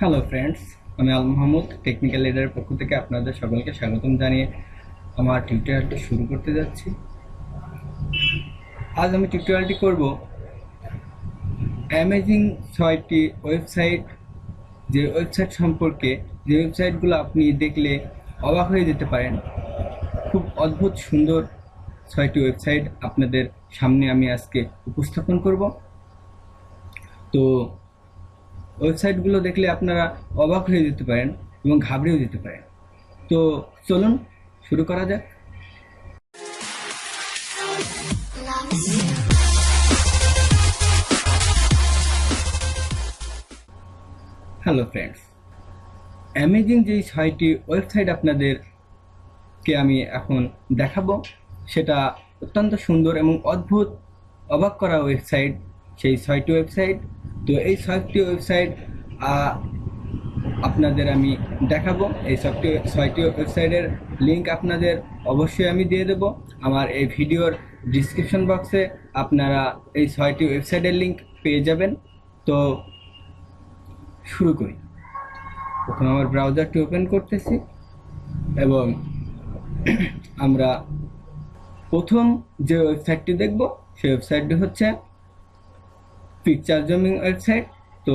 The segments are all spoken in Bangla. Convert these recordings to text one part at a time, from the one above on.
হ্যালো ফ্রেন্ডস আমি আল মাহমুদ টেকনিক্যাল লিডারের পক্ষ থেকে আপনাদের সকলকে স্বাগতম জানিয়ে আমার টিউটোরিয়ালটি শুরু করতে যাচ্ছি। আজ আমি টিউটোরিয়ালটি করব অ্যামেজিং ছয়টি ওয়েবসাইট যে ওয়েবসাইট সম্পর্কে, যে ওয়েবসাইটগুলো আপনি দেখলে অবাক হয়ে যেতে পারেন। খুব অদ্ভুত সুন্দর ছয়টি ওয়েবসাইট আপনাদের সামনে আমি আজকে উপস্থাপন করব। তো ওয়েবসাইটগুলো দেখলে আপনারা অবাক হয়ে যেতে পারেন এবং ঘাবড়েও যেতে পারেন। তো চলুন, শুরু করা যাক। হ্যালো ফ্রেন্ডস অ্যামেজিং যেই ছয়টি ওয়েবসাইট আপনাদেরকে আমি এখন দেখাবো, সেটা অত্যন্ত সুন্দর এবং অদ্ভুত, অবাক করা ওয়েবসাইট। সেই ছয়টি ওয়েবসাইট তো এই ছয়টি ওয়েবসাইট আপনাদের আমি দেখাবো। এই ছয়টি ছয়টি ওয়েবসাইটের লিংক আপনাদের অবশ্যই আমি দিয়ে দেব। আমার এই ভিডিওর ডিসক্রিপশন বক্সে আপনারা এই ছয়টি ওয়েবসাইটের লিংক পেয়ে যাবেন। তো শুরু করি। প্রথম আমার ব্রাউজারটি ওপেন করতেছি এবং আমরা প্রথম যে ওয়েবসাইটটি দেখব, সেই ওয়েবসাইটটি হচ্ছে পিকচার জমিং ওয়েবসাইট তো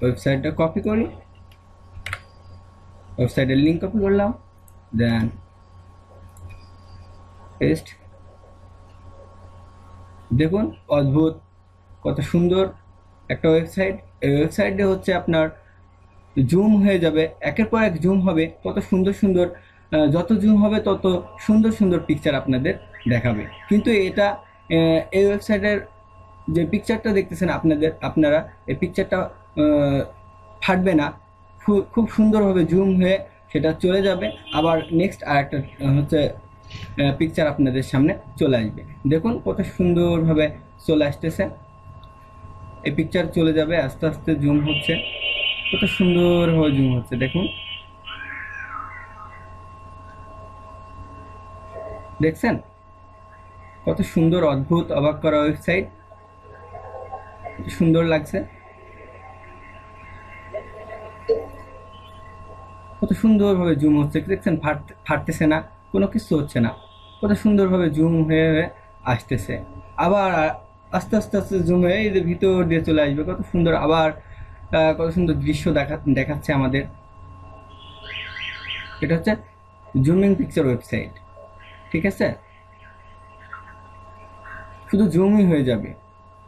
ওয়েবসাইটটা কপি করি। ওয়েবসাইটের লিঙ্ক কপি করলাম। দেন পেস্ট দেখুন, অদ্ভুত, কত সুন্দর একটা ওয়েবসাইট এই ওয়েবসাইটে হচ্ছে আপনার জুম হয়ে যাবে, একের পর এক জুম হবে, কত সুন্দর সুন্দর যত জুম হবে তত সুন্দর সুন্দর পিকচার আপনাদের দেখাবে। কিন্তু এটা এই ওয়েবসাইটের যে পিকচারটা দেখতেছেন আপনাদের, আপনারা, এই পিকচারটা ফাটবে না। খুব সুন্দরভাবে জুম হয়ে সেটা চলে যাবে। আবার নেক্সট আর একটা হচ্ছে পিকচার আপনাদের সামনে চলে আসবে। দেখুন কত সুন্দরভাবে চলে আসতেছে। এই পিকচার চলে যাবে, আস্তে আস্তে জুম হচ্ছে। কত সুন্দরভাবে জুম হচ্ছে, দেখুন। দেখছেন? কত সুন্দর, অদ্ভুত, অবাক করা ওয়েবসাইট সুন্দর লাগছে। কত সুন্দরভাবে জুম হচ্ছে। দেখছেন, ফাট- ফাটতেছে না, কোনো কিছু হচ্ছে না। কত সুন্দরভাবে জুম হয়ে হয়ে আসতেছে। আবার আস্তে আস্তে আস্তে জুম হয়ে এই যে ভিতর দিয়ে চলে আসবে। কত সুন্দর আবার কত সুন্দর দৃশ্য দেখা দেখাচ্ছে আমাদের। এটা হচ্ছে জুমিং পিকচার ওয়েবসাইট ঠিক আছে? শুধু জুমই হয়ে যাবে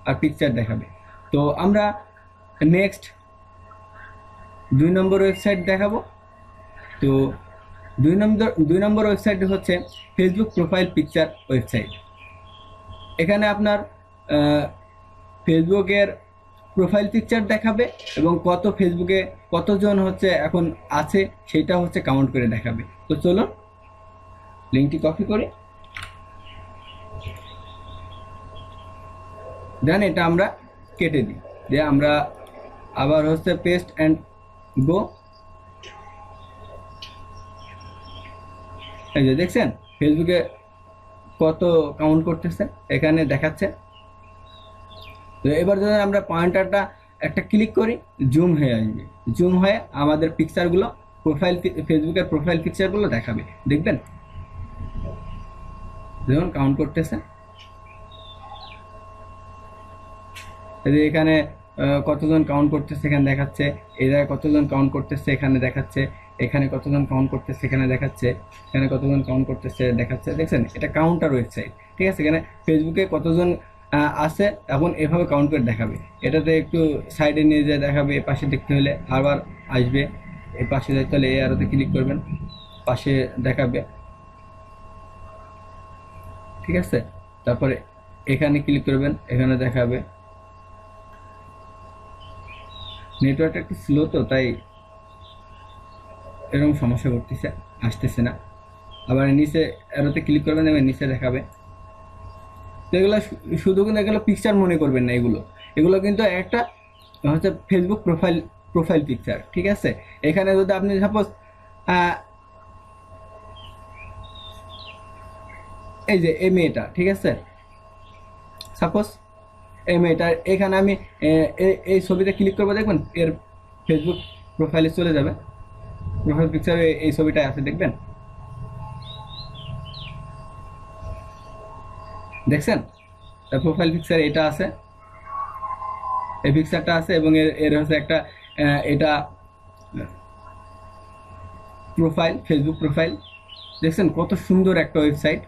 আর পিকচার দেখাবে। তো আমরা নেক্সট দুই নম্বর ওয়েবসাইট দেখাবো। তো দুই নম্বর দুই নম্বর ওয়েবসাইট হচ্ছে ফেসবুক প্রোফাইল পিকচার ওয়েবসাইট এখানে আপনার ফেসবুকের প্রোফাইল পিকচার দেখাবে এবং কত ফেসবুকে কতজন হচ্ছে এখন আছে সেটা হচ্ছে কাউন্ট করে দেখাবে। তো চলুন লিঙ্কটি কপি করি। দেন এটা আমরা কেটে দিই। দিয়ে আমরা আবার হচ্ছে পেস্ট অ্যান্ড গো এই যে দেখছেন? ফেসবুকে কত কাউন্ট করতেছে? এখানে দেখাচ্ছে। তো এবার যদি আমরা পয়েন্টারটা একটা ক্লিক করি জুম হয়ে আসবে। জুম হয়ে আমাদের পিকচারগুলো প্রোফাইল ফেসবুকের প্রোফাইল পিকচারগুলো দেখাবে। দেখবেন? দেখুন কাউন্ট করতেছে এই যে এখানে কতজন কাউন্ট করতেছে এখানে দেখাচ্ছে, এই জায়গায় কতজন কাউন্ট করতেছে এখানে দেখাচ্ছে, এখানে কতজন কাউন্ট করতেছে এখানে দেখাচ্ছে, এখানে কতজন কাউন্ট করতেছে দেখাচ্ছে। দেখছেন, এটা কাউন্টার ওয়েবসাইট ঠিক আছে? এখানে ফেসবুকে কতজন আছে এখন এভাবে কাউন্ট করে দেখাবে। এটাতে একটু সাইডে নিয়ে যেয়ে দেখাবে, এ পাশে দেখতে হলে আবার আসবে এই পাশে দেখতে হলে এই আরোতে ক্লিক করবেন, পাশে দেখাবে। ঠিক আছে? তারপরে এখানে ক্লিক করবেন, এখানে দেখাবে। নেটওয়ার্কটা একটু স্লো তো, তাই এরকম সমস্যা করতেছে, আসতেছে না। আবার নিচে এরোতে ক্লিক করবেন এবং নিচে দেখাবে। তো এগুলো শুধু কিন্তু এগুলো পিকচার মনে করবেন না এগুলো। এগুলো কিন্তু একটা হচ্ছে ফেসবুক প্রোফাইল প্রোফাইল পিকচার ঠিক আছে? এখানে যদি আপনি সাপোজ এই যে এই মেয়েটা, ঠিক আছে? সাপোজ এই মেয়েটার এখানে আমি এই ছবিতে ক্লিক করব, দেখবেন, এর ফেসবুক প্রোফাইলে চলে যাবে। প্রোফাইল পিকচারে এই ছবিটা আছে, দেখবেন? দেখছেন? তার প্রোফাইল পিকচার এটা আছে। এই পিকচারটা আছে এবং এর এর হচ্ছে একটা এটা প্রোফাইল ফেসবুক প্রোফাইল দেখছেন? কত সুন্দর একটা ওয়েবসাইট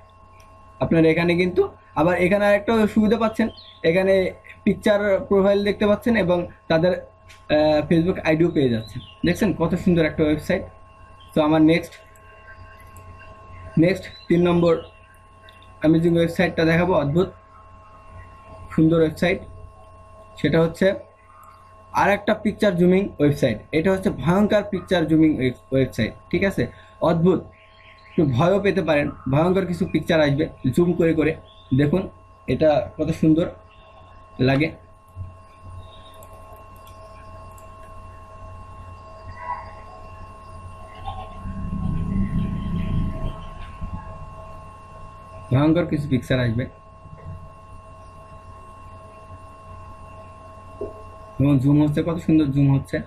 আপনার এখানে কিন্তু আবার এখানে আরেকটা সুবিধা পাচ্ছেন। এখানে পিকচার প্রোফাইল দেখতে পাচ্ছেন এবং তাদের ফেসবুক আইডিও পেয়ে যাচ্ছেন। দেখছেন কত সুন্দর একটা ওয়েবসাইট তো আমার নেক্সট নেক্সট তিন নম্বর অ্যামেজিং ওয়েবসাইটটা দেখাবো, অদ্ভুত। সুন্দর ওয়েবসাইট সেটা হচ্ছে আর একটা পিকচার জুমিং ওয়েবসাইট এটা হচ্ছে ভয়ঙ্কর পিকচার জুমিং ওয়েবসাইট ঠিক আছে? অদ্ভুত। একটু ভয়ও পেতে পারেন। ভয়ঙ্কর কিছু পিকচার আসবে জুম করে করে। দেখুন, এটা কত সুন্দর লাগে। ভয়ঙ্কর কিছু পিকচার আসবে। এবং জুম হচ্ছে, কত সুন্দর জুম হচ্ছে।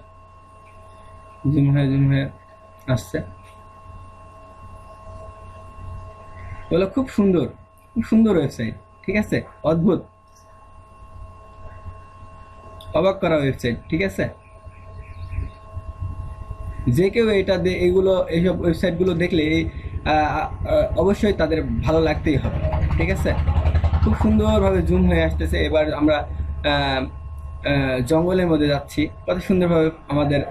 জুম হয়ে জুম হয়ে আসছে। খুব সুন্দর। খুব সুন্দর ওয়েবসাইট ঠিক আছে? অদ্ভুত। অবাক করা ওয়েবসাইট ঠিক আছে? যে কেউ এটা এগুলো, এইসব ওয়েবসাইটগুলো দেখলে অবশ্যই তাদের ভালো লাগতেই হবে, ঠিক আছে? খুব সুন্দরভাবে জুম হয়ে আসতেছে। এবার আমরা জঙ্গলের মধ্যে যাচ্ছি। কত সুন্দরভাবে আমাদের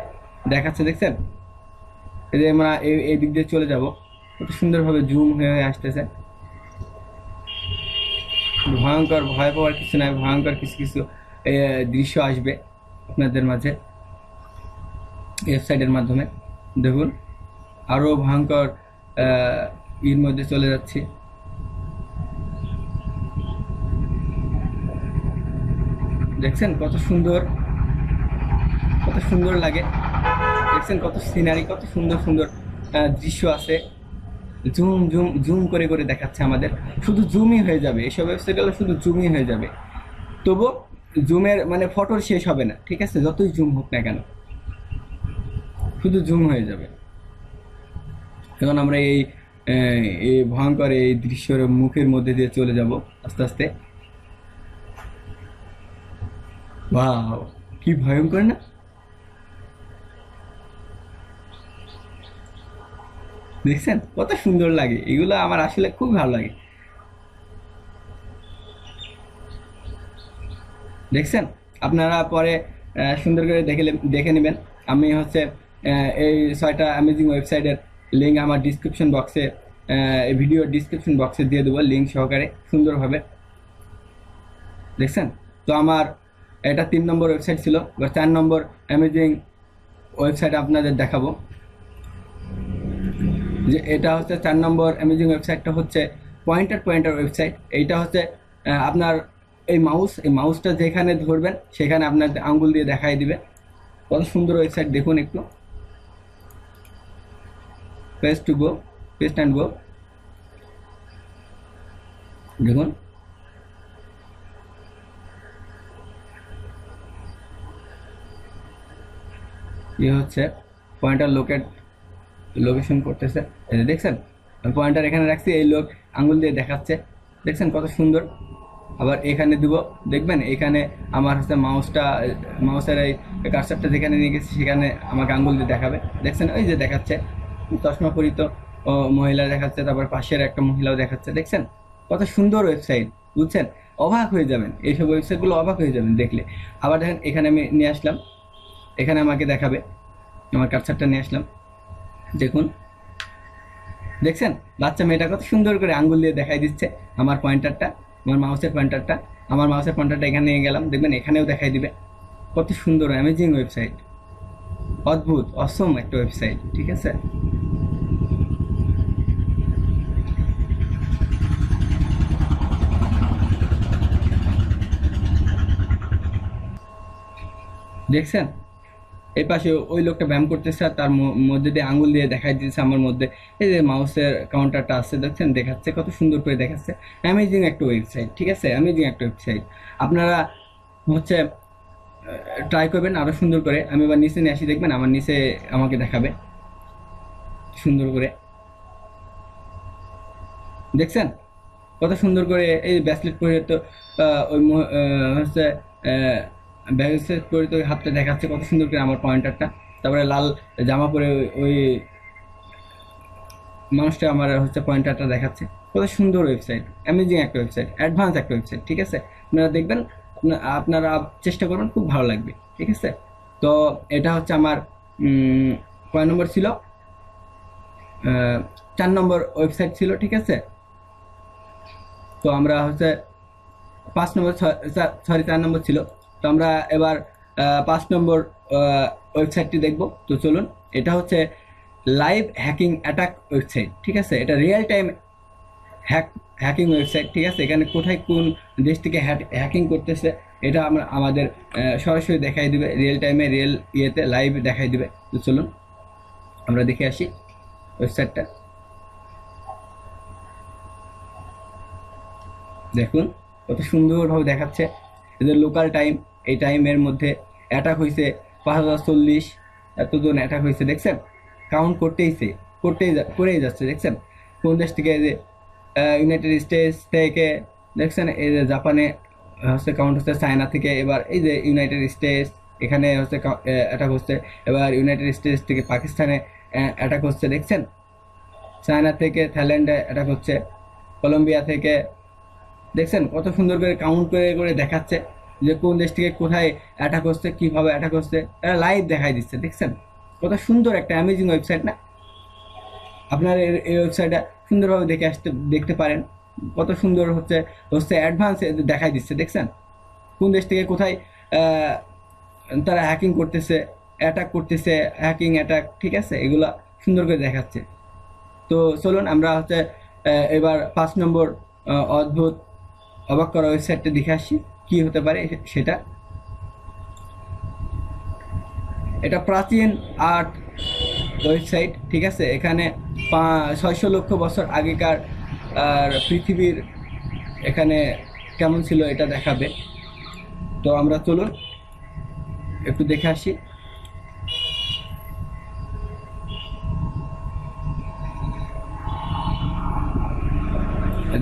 দেখাচ্ছে, দেখছেন? এই যে আমরা এই দিক দিয়ে চলে যাব। কত সুন্দরভাবে জুম হয়ে আসতেছে। ভয়ঙ্কর ভয় পাওয়ার কিছু নাই ভয়ঙ্কর কিছু কিছু দৃশ্য আসবে আপনাদের মাঝে ওয়েবসাইটের মাধ্যমে। দেখুন আরও ভয়ঙ্কর ইর মধ্যে চলে যাচ্ছি। দেখছেন কত সুন্দর কত সুন্দর লাগে। দেখছেন কত সিনারি কত সুন্দর সুন্দর দৃশ্য আছে। জুম জুম জুম করে করে দেখাচ্ছে আমাদের। শুধু জুমই হয়ে যাবে। এসব ওয়েবসাইটগুলো শুধু জুমই হয়ে যাবে। তবু জুমের মানে ফটোর শেষ হবে না, ঠিক আছে? যতই জুম হোক না কেন। শুধু জুম হয়ে যাবে। এখন আমরা এই এই ভয়ঙ্কর এই দৃশ্যের মুখের মধ্যে দিয়ে চলে যাব আস্তে আস্তে। বাহ কি ভয়ঙ্কর না? দেখছেন? কত সুন্দর লাগে। এগুলো আমার আসলে খুব ভালো লাগে। দেখছেন? আপনারা পরে সুন্দর করে দেখে দেখে নেবেন। আমি হচ্ছে এই ছয়টা অ্যামেজিং ওয়েবসাইটের লিঙ্ক আমার ডিসক্রিপশন বক্সে এই ভিডিওর ডিসক্রিপশন বক্সে দিয়ে দেবো লিঙ্ক সহকারে, সুন্দরভাবে। দেখছেন? তো আমার এটা তিন নম্বর ওয়েবসাইট ছিল। এবার চার নম্বর অ্যামেজিং ওয়েবসাইট আপনাদের দেখাবো। যে এটা হচ্ছে চার নম্বর অ্যামেজিং ওয়েবসাইটটা হচ্ছে পয়েন্টার পয়েন্টার ওয়েবসাইট এইটা হচ্ছে আপনার এই মাউস এই মাউসটা যেখানে ধরবেন, সেখানে আপনার আঙ্গুল দিয়ে দেখাই দিবে। কত সুন্দর ওয়েবসাইট দেখুন একটু। Paste to go paste and go দেখুন। ইয়ে হচ্ছে পয়েন্টার লোকেট লোকেশন করতেছে। এই যে দেখছেন? পয়েন্টার এখানে রাখছি, এই লোক আঙ্গুল দিয়ে দেখাচ্ছে। দেখছেন কত সুন্দর? আবার এখানে দিব, দেখবেন? এখানে আমার হচ্ছে মাউসটা মাউসের এই কারসারটা যেখানে নিয়ে গেছি, সেখানে আমাকে আঙ্গুল দিয়ে দেখাবে। দেখছেন? ওই যে দেখাচ্ছে। চশমা পরিত মহিলা দেখাচ্ছে, তারপর পাশের একটা মহিলাও দেখাচ্ছে। দেখছেন? কত সুন্দর ওয়েবসাইট বুঝছেন? অবাক হয়ে যাবেন। এইসব ওয়েবসাইটগুলো অবাক হয়ে যাবেন দেখলে। আবার দেখেন, এখানে আমি নিয়ে আসলাম। এখানে আমাকে দেখাবে। আমার কারসারটা নিয়ে আসলাম। দেখুন। দেখছেন? বাচ্চা মেয়েটা কত সুন্দর করে আঙ্গুল দিয়ে দেখাই দিচ্ছে। আমার পয়েন্টারটা আমার মাউসের পয়েন্টারটা আমার মাউসের পয়েন্টারটা এখানে নিয়ে গেলাম। দেখবেন এখানেও দেখাই দিবে। কত সুন্দর অ্যামেজিং ওয়েবসাইট অদ্ভুত অসম একটা ওয়েবসাইট ঠিক আছে? দেখছেন? এই পাশে ওই লোকটা ব্যায়াম করতেছে আর তার মধ্যে দিয়ে আঙুল দিয়ে দেখাই দিতেছে আমার মধ্যে। এই যে মাউসের কাউন্টারটা আছে, দেখছেন? দেখাচ্ছে, কত সুন্দর করে দেখাচ্ছে। অ্যামেজিং একটা ওয়েবসাইট ঠিক আছে? অ্যামেজিং একটা ওয়েবসাইট আপনারা হচ্ছে ট্রাই করবেন আরও সুন্দর করে। আমি এবার নিচে নিয়ে আসি, দেখবেন? আমার নিচে আমাকে দেখাবে। সুন্দর করে। দেখছেন? কত সুন্দর করে এই ব্যাসলেট পরে তো ওই হচ্ছে ব্যাসলেট পরে তো ওই হাতটা দেখাচ্ছে, কত সুন্দর করে আমার পয়েন্টারটা। তারপরে লাল জামা পরে ওই- মানুষটা আমার হচ্ছে পয়েন্টারটা দেখাচ্ছে। কত সুন্দর ওয়েবসাইট অ্যামেজিং একটা ওয়েবসাইট অ্যাডভান্স একটা ওয়েবসাইট, ঠিক আছে? আপনারা দেখবেন আপনারা চেষ্টা করবেন, খুব ভালো লাগবে, ঠিক আছে? তো এটা হচ্ছে আমার কয় নম্বর ছিল? চার নম্বর ওয়েবসাইট ছিল, ঠিক আছে? তো আমরা হচ্ছে পাঁচ নম্বর সরি চার নম্বর ছিল। তো আমরা এবার পাঁচ নম্বর ওয়েবসাইটটি দেখব। তো চলুন, এটা হচ্ছে লাইভ হ্যাকিং অ্যাটাক ওয়েবসাইট ঠিক আছে? এটা real time hack hacking website ঠিক আছে? এখানে কোথায় কোন দেশ থেকে হ্যাকিং করতেছে, এটা আমরা, আমাদের সরাসরি দেখাই দিবে রিয়েল টাইমে রিয়েল ইয়েতে লাইভ দেখাই দিবে। তো চলুন, আমরা দেখে আসি ওয়েবসাইটটা দেখুন, কত সুন্দরভাবে দেখাচ্ছে। এদের লোকাল টাইম এই টাইমের মধ্যে অ্যাটাক হয়েছে পাঁচ হাজার চল্লিশ, এতজন অ্যাটাক হয়েছে দেখছেন? কাউন্ট করতেইছে করতেই করেই যাচ্ছে, দেখছেন? কোন দেশ থেকে যে ইউনাইটেড স্টেটস থেকে, দেখছেন? এই যে জাপানে হচ্ছে কাউন্ট হচ্ছে চায়না থেকে, এবার এই যে ইউনাইটেড স্টেটস এখানে হচ্ছে অ্যাটাক হচ্ছে, এবার ইউনাইটেড স্টেটস থেকে পাকিস্তানে অ্যাটাক হচ্ছে, দেখছেন? চায়না থেকে থাইল্যান্ডে অ্যাটাক হচ্ছে কলম্বিয়া থেকে, দেখছেন? কত সুন্দর করে কাউন্ট করে করে দেখাচ্ছে। যে কোন দেশ থেকে কোথায় অ্যাটাক হচ্ছে, কীভাবে অ্যাটাক হচ্ছে, এরা লাইভ দেখাই দিচ্ছে, দেখছেন? কত সুন্দর একটা অ্যামেজিং ওয়েবসাইট না? আপনার এই ওয়েবসাইটটা সুন্দরভাবে দেখে আসতে, দেখতে পারেন। কত সুন্দর হচ্ছে হচ্ছে অ্যাডভান্স দেখাই দিচ্ছে, দেখছেন? কোন দেশ থেকে কোথায় তারা হ্যাকিং করতেছে অ্যাটাক করতেছে হ্যাকিং অ্যাটাক ঠিক আছে? এগুলা সুন্দর করে দেখাচ্ছে। তো চলুন, আমরা হচ্ছে এবার পাঁচ নম্বর অদ্ভুত, অবাক করা ওয়েবসাইটটা দেখে আসি। কি হতে পারে সেটা? এটা প্রাচীন আর্ট ওয়েবসাইট, ঠিক আছে? এখানে ছয়শো লক্ষ বছর আগেকার, আর পৃথিবীর এখানে কেমন ছিল এটা দেখাবে। তো আমরা চলুন, একটু দেখে আসি।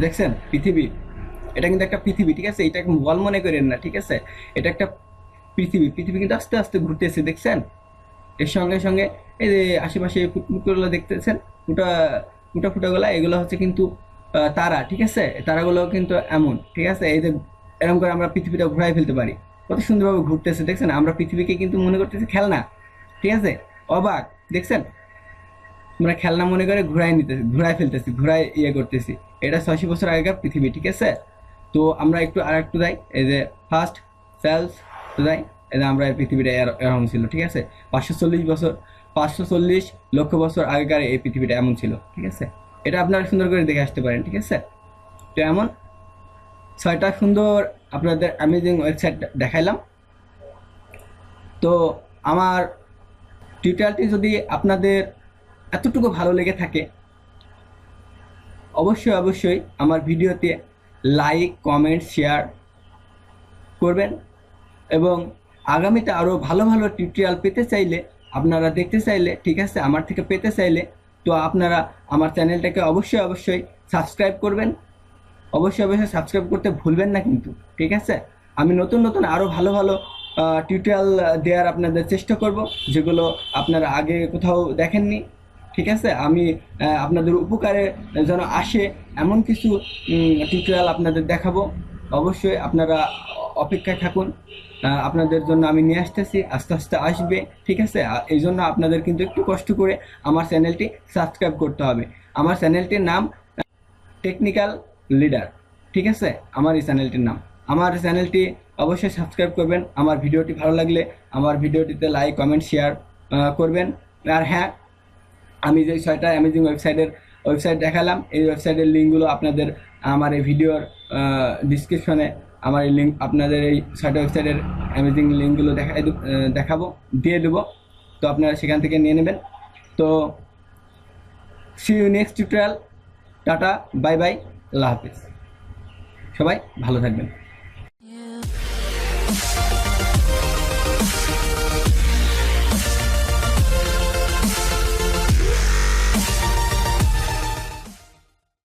দেখছেন? পৃথিবী। এটা কিন্তু একটা পৃথিবী, ঠিক আছে? এটা বল মনে করেন না, ঠিক আছে? এটা একটা পৃথিবী পৃথিবী কিন্তু আস্তে আস্তে ঘুরতেছে, দেখছেন? এর সঙ্গে সঙ্গে এই যে আশেপাশে ফুটফুটগুলো দেখতেছেন ফুটা ফুটা ফুটাগুলো, এগুলো হচ্ছে কিন্তু তারা, ঠিক আছে? তারাগুলো কিন্তু এমন, ঠিক আছে? এই যে এরকম করে আমরা পৃথিবীটা ঘুরাই ফেলতে পারি। কত সুন্দরভাবে ঘুরতেছে, দেখছেন? আমরা পৃথিবীকে কিন্তু মনে করতেছি খেলনা, ঠিক আছে? অবাক, দেখছেন? আমরা খেলনা মনে করে ঘুরাই নিতেছি, ঘুরাই ফেলতেছি, ঘুরাই ইয়ে করতেছি। এটা ছয়শো বছর আগেকার পৃথিবী, ঠিক আছে? তো আমরা একটু আর একটু যাই, এই যে ফার্স্ট সেলস যাই, এই যে আমরা পৃথিবীটা এর- এরকম ছিল, ঠিক আছে? পাঁচশো চল্লিশ বছর, পাঁচশো চল্লিশ লক্ষ বছর আগেকার এই পৃথিবীটা এমন ছিল, ঠিক আছে? এটা আপনারা সুন্দর করে দেখে আসতে পারেন, ঠিক আছে? তো এমন, ছয়টা সুন্দর আপনাদের অ্যামেজিং ওয়েবসাইট দেখাইলাম। তো আমার টিউটোরিয়ালটি যদি আপনাদের এতটুকু ভালো লেগে থাকে, অবশ্যই অবশ্যই আমার ভিডিওতে লাইক কমেন্ট শেয়ার করবেন। এবং আগামীতে আরও ভালো ভালো টিউটোরিয়াল পেতে চাইলে, আপনারা দেখতে চাইলে, ঠিক আছে, আমার থেকে পেতে চাইলে, তো আপনারা আমার চ্যানেলটাকে অবশ্যই অবশ্যই সাবস্ক্রাইব করবেন। অবশ্যই অবশ্যই সাবস্ক্রাইব করতে ভুলবেন না কিন্তু, ঠিক আছে? আমি নতুন নতুন আরও ভালো ভালো টিউটোরিয়াল দেওয়ার আপনাদের চেষ্টা করব, যেগুলো আপনারা আগে কোথাও দেখেননি। ঠিক আছে? আমি আপনাদের উপকারে যেন আসে এমন কিছু টিউটোরিয়াল আপনাদের দেখাবো। অবশ্যই আপনারা অপেক্ষায় থাকুন। আপনাদের জন্য আমি নিয়ে আসতেছি। আস্তে আস্তে আসবে, ঠিক আছে? এই জন্য আপনাদের কিন্তু একটু কষ্ট করে আমার চ্যানেলটি সাবস্ক্রাইব করতে হবে। আমার চ্যানেলটির নাম টেকনিক্যাল লিডার ঠিক আছে? আমার এই চ্যানেলটির নাম। আমার চ্যানেলটি অবশ্যই সাবস্ক্রাইব করবেন। আমার ভিডিওটি ভালো লাগলে আমার ভিডিওটিতে লাইক কমেন্ট শেয়ার করবেন। আর হ্যাঁ আমি যে ছয়টা অ্যামেজিং ওয়েবসাইটের ওয়েবসাইট দেখালাম, এই ওয়েবসাইটের লিঙ্কগুলো আপনাদের আমার এই ভিডিওর ডিসক্রিপশনে আমার এই লিঙ্ক আপনাদের এই ছয়টা ওয়েবসাইটের অ্যামেজিং লিঙ্কগুলো দেখাই দেখাবো, দিয়ে দেবো, তো আপনারা সেখান থেকে নিয়ে নেবেন। তো see you next tutorial ta-ta bye bye আল্লাহ হাফিজ। সবাই ভালো থাকবেন।